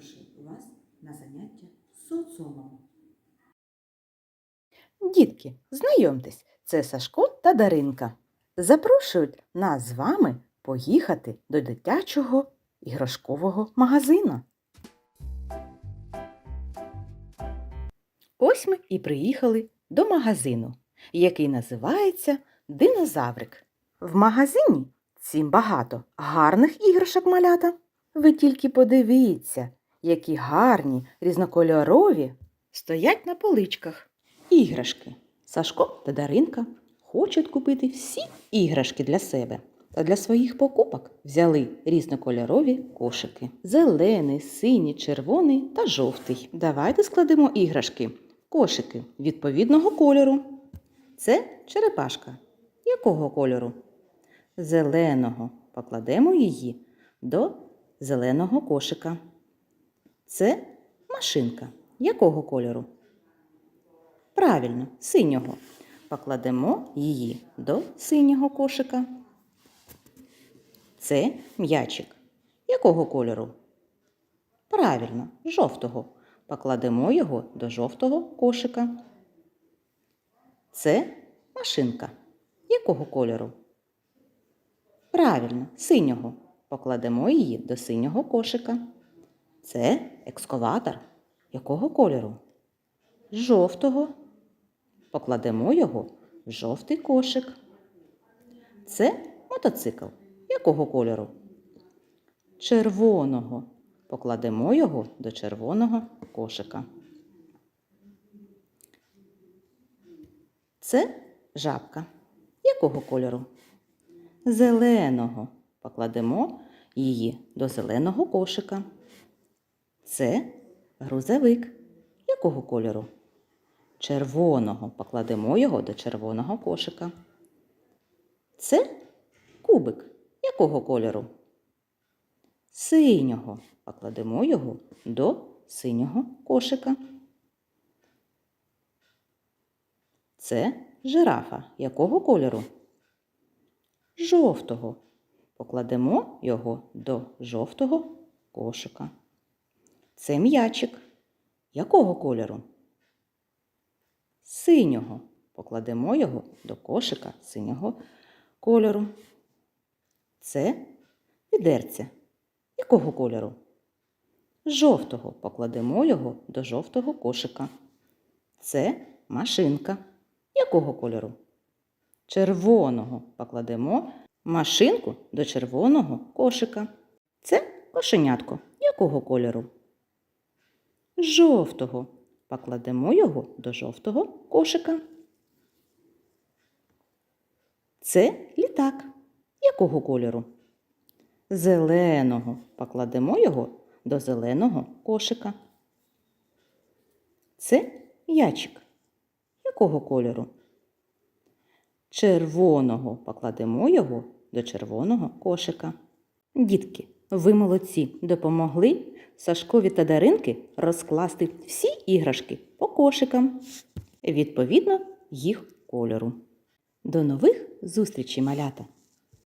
запрошую вас на заняття соціумом. Дітки, знайомтесь, це Сашко та Даринка. Запрошують нас з вами поїхати до дитячого іграшкового магазину. Ось ми і приїхали до магазину, який називається Динозаврик. В магазині цім багато гарних іграшок малята. Ви тільки подивіться, які гарні різнокольорові стоять на поличках. Іграшки. Сашко та Даринка хочуть купити всі іграшки для себе. Та для своїх покупок взяли різнокольорові кошики: зелений, синій, червоний та жовтий. Давайте складемо іграшки. Кошики відповідного кольору. Це черепашка. Якого кольору? Зеленого. Покладемо її до зеленого кошика. Це машинка. Якого кольору? Правильно, синього. Покладемо її до синього кошика. Це м'ячик. Якого кольору? Правильно, жовтого. Покладемо його до жовтого кошика. Це машинка. Якого кольору? Правильно, синього. Покладемо її до синього кошика. Це екскаватор. Якого кольору? Жовтого. Покладемо його в жовтий кошик. Це мотоцикл. Якого кольору? Червоного. Покладемо його до червоного кошика. Це жабка. Якого кольору? Зеленого. Покладемо її до зеленого кошика. Це грузовик. Якого кольору? Червоного. Покладемо його до червоного кошика. Це кубик. Якого кольору? Синього. Покладемо його до синього кошика. Це жирафа. Якого кольору? Жовтого. Покладемо його до жовтого кошика. Це м'ячик. Якого кольору? Синього. Покладемо його до кошика синього кольору. Це відерця. Якого кольору? Жовтого. Покладемо його до жовтого кошика. Це машинка. Якого кольору? Червоного. Покладемо машинку до червоного кошика. Це кошенятко. Якого кольору? Жовтого. Покладемо його до жовтого кошика. Це літак. Якого кольору? Зеленого. Покладемо його до зеленого кошика. Це м'ячик. Якого кольору? Червоного. Покладемо його до червоного кошика. Дітки, ви молодці, допомогли Сашкові та Даринки розкласти всі іграшки по кошикам, відповідно їх кольору. До нових зустрічей, малята!